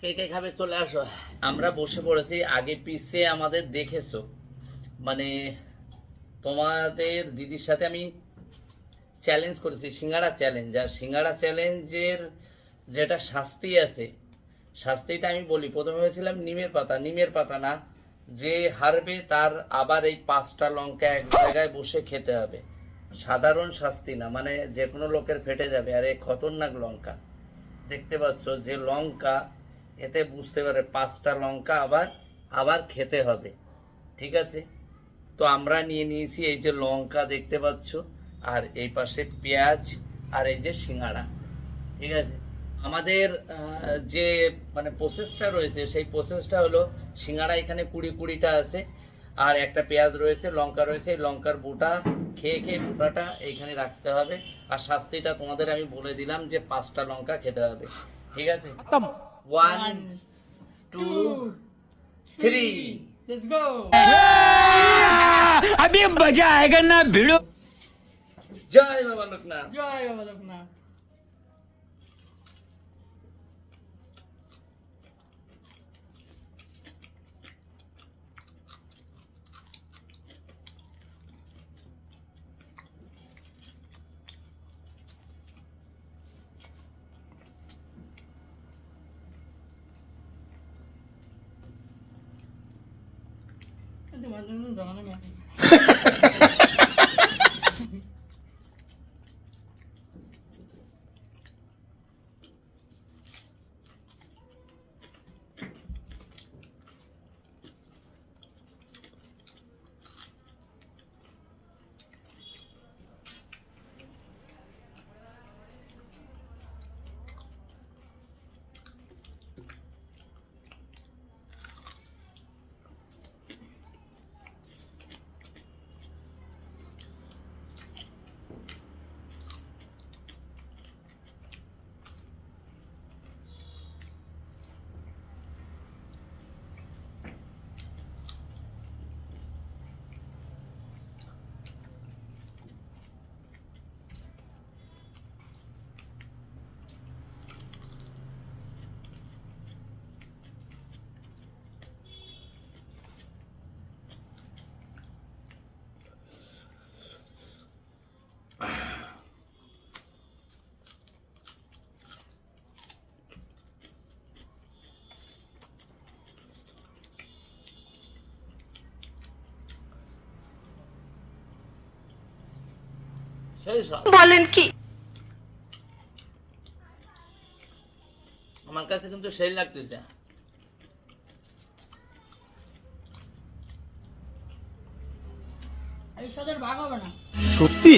কে কে চলে আসো। আমরা বসে পড়েছি, আগে পিছে আমাদের দেখেছ। মানে তোমাদের দিদির সাথে আমি চ্যালেঞ্জ করেছি সিঙ্গাড়া চ্যালেঞ্জ আর সিঙ্গাড়া চ্যালেঞ্জের যেটা শাস্তি আছে, শাস্তিটা আমি বলি। প্রথমে হয়েছিলাম নিমের পাতা নিমের পাতা না, যে হারবে তার আবার এই পাঁচটা লঙ্কা এক জায়গায় বসে খেতে হবে। সাধারণ শাস্তি না মানে যে কোনো লোকের ফেটে যাবে। আর এই খতরনাক লঙ্কা। দেখতে পাচ্ছ যে লঙ্কা, এতে বুঝতে পারে পাঁচটা লঙ্কা আবার আবার খেতে হবে, ঠিক আছে? তো আমরা নিয়ে নিয়েছি এই যে লঙ্কা দেখতে পাচ্ছ, আর এই পাশে পেঁয়াজ, আর এই যে সিঙ্গাড়া ঠিক আছে? আমাদের যে মানে প্রসেসটা রয়েছে, সেই প্রসেসটা হলো সিঙ্গাড়া এখানে কুড়ি কুড়িটা আছে আর একটা পেঁয়াজ রয়েছে লঙ্কা রয়েছে এই লঙ্কার বোটা খেয়ে খেয়ে বোটাটা এইখানে রাখতে হবে আর শাস্তিটা তোমাদের আমি বলে দিলাম যে পাঁচটা লঙ্কা খেতে হবে ঠিক আছে one two three Let's go! अभी मजा आएगा ना भिड़ो জয় বাবা লোকনাথ জয় বাবা Loknath demedim, ölümünü de anlamadım. বলেন কি? আমার কাছে কিন্তু সেই লাগতেছে। এই ভাগ হবে না। সত্যি?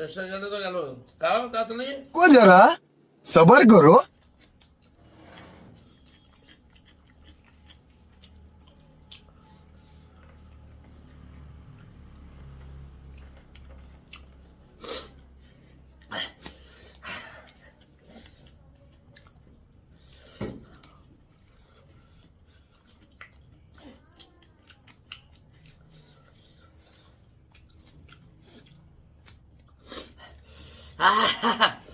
শেষ হয়ে গেলে তো গেল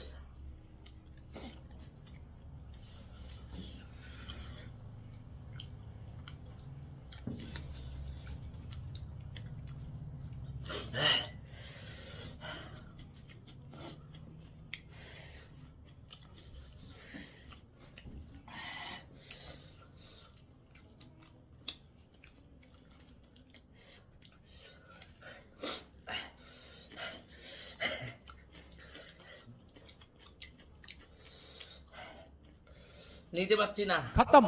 নিতে পারছি না। খতম।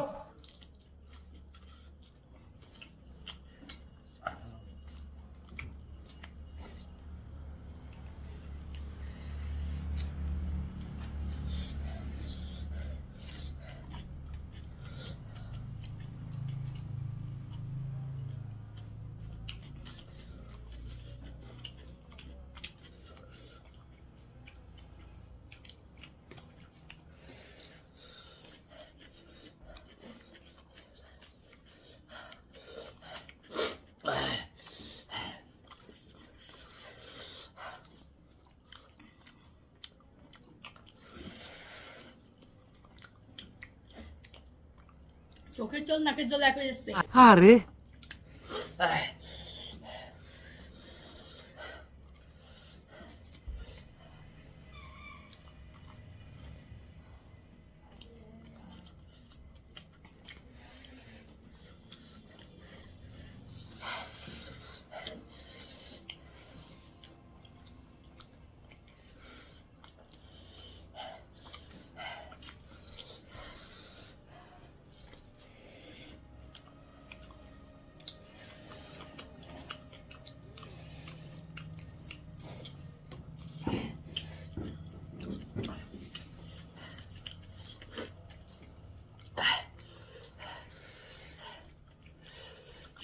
চোখের জল নাকের জল এক হয়ে যাচ্ছে। अरे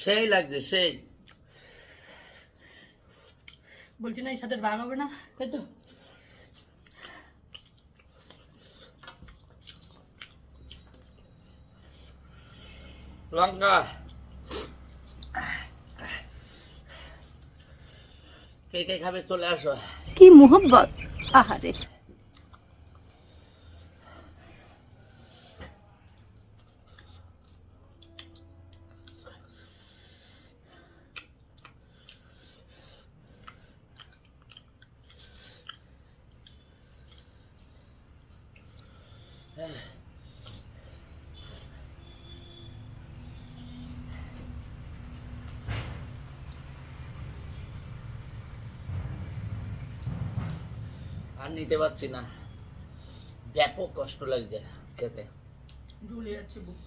সেই লাগছে সেই। বলছি না এই সাথে ভাগ হবে না তাই তো। লঙ্কা। কে কে খাবে চলে আসো। কি মোহব্বত? আহারে। আর নিতে পারছি না। ব্যাপক কষ্ট লাগছে খেতে। ঝুলে যাচ্ছে বুক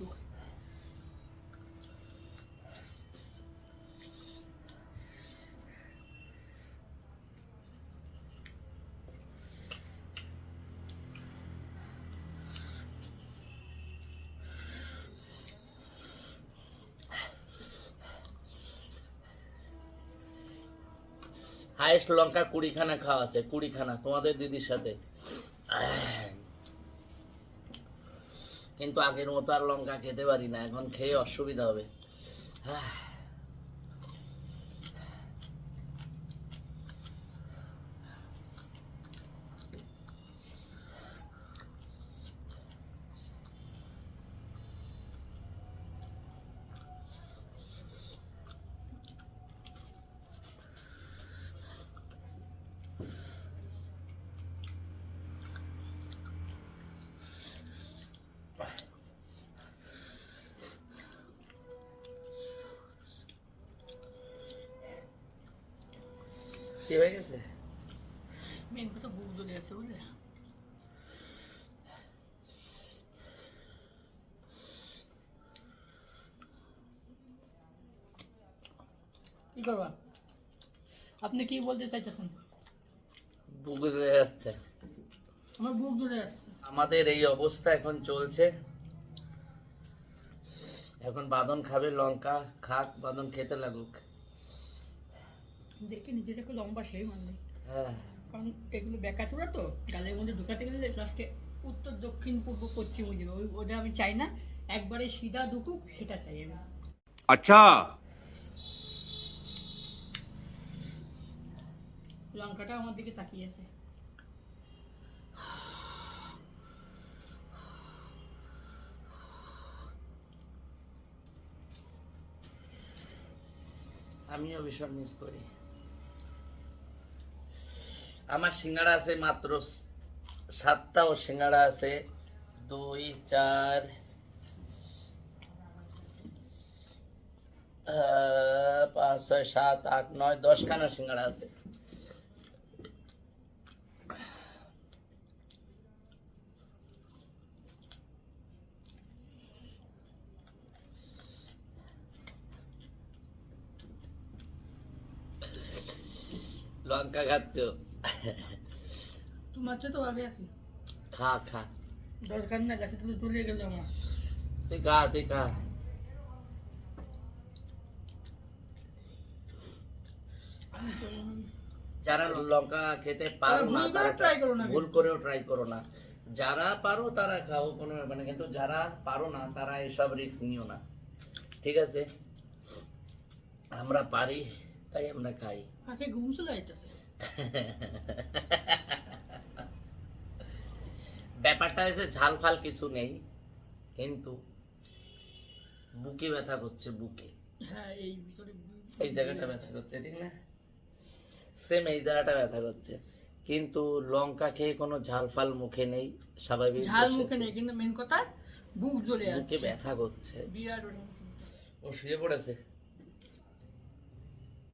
হাইস্ট লঙ্কা কুড়িখানা খাওয়া আছে, কুড়িখানা, তোমাদের দিদির সাথে কিন্তু আগের মতো আর লঙ্কা খেতে পারি না, এখন খেয়ে অসুবিধা হবে আহ। কি হয়ে গেছে? মেন কথা বুক জ্বলে যাচ্ছে বুঝলে? কি করবা? আপনি কি বলতে চাইতেছেন? বুকে যাচ্ছে। আমার বুক জ্বলে যাচ্ছে আমাদের এই অবস্থা এখন চলছে। এখন বাদন খাবে লঙ্কা খাক বাদন খেতে লাগুক। দেখে নিজেটা একটু লম্বা সেই মানে হ্যাঁ। কারণ এগুলো বেকাচোড়া তো গালের মধ্যে ঢুকাতে গেলে লাস্টে উত্তর দক্ষিণ পূর্ব পশ্চিম হয়ে যাবে। ওটা আমি চাই না একবারে সিধা ঢুকুক সেটা চাই আমি। আচ্ছা। লঙ্কাটা আমার দিকে তাকিয়ে আছে। আমিও ভীষণ মিস করি। আমার সিঙ্গাড়া আছে মাত্র সাতটা ও সিঙ্গাড়া আছে দুই, চার পাঁচ, ছয়, সাত, আট, নয়, দশখানা সিঙ্গাড়া আছে। লঙ্কা খাচ্ছ? তোমার তো আগে আছি। খা খা। দরকার না গাছে তুলে চলে গেল আমার তুই খা তুই খা যারা লঙ্কা খেতে পারো না তারা try করো না। ভুল করেও ট্রাই করো না। যারা পারো তারা খাও কোনো মানে কিন্তু যারা পারো না তারা এসব রিস্ক নিও না। ঠিক আছে? আমরা পারি তাই আমরা খাই। ঘুম চলে আইতেছে ব্যাপারটা হচ্ছে ঝাল ফাল কিছু নেই কিন্তু বুকে ব্যথা করছে বুকে। হ্যাঁ এই জায়গাটা ব্যথা করছে ঠিক না? সেম এই জায়গাটা ব্যথা করছে। কিন্তু লঙ্কা খেয়ে কোনো ঝাল ফাল মুখে নেই স্বাভাবিক ঝাল মুখে নেই কিন্তু মেন কথা বুক জ্বলে বুকে ব্যথা করছে। বিরাট ও শুয়ে পড়েছে?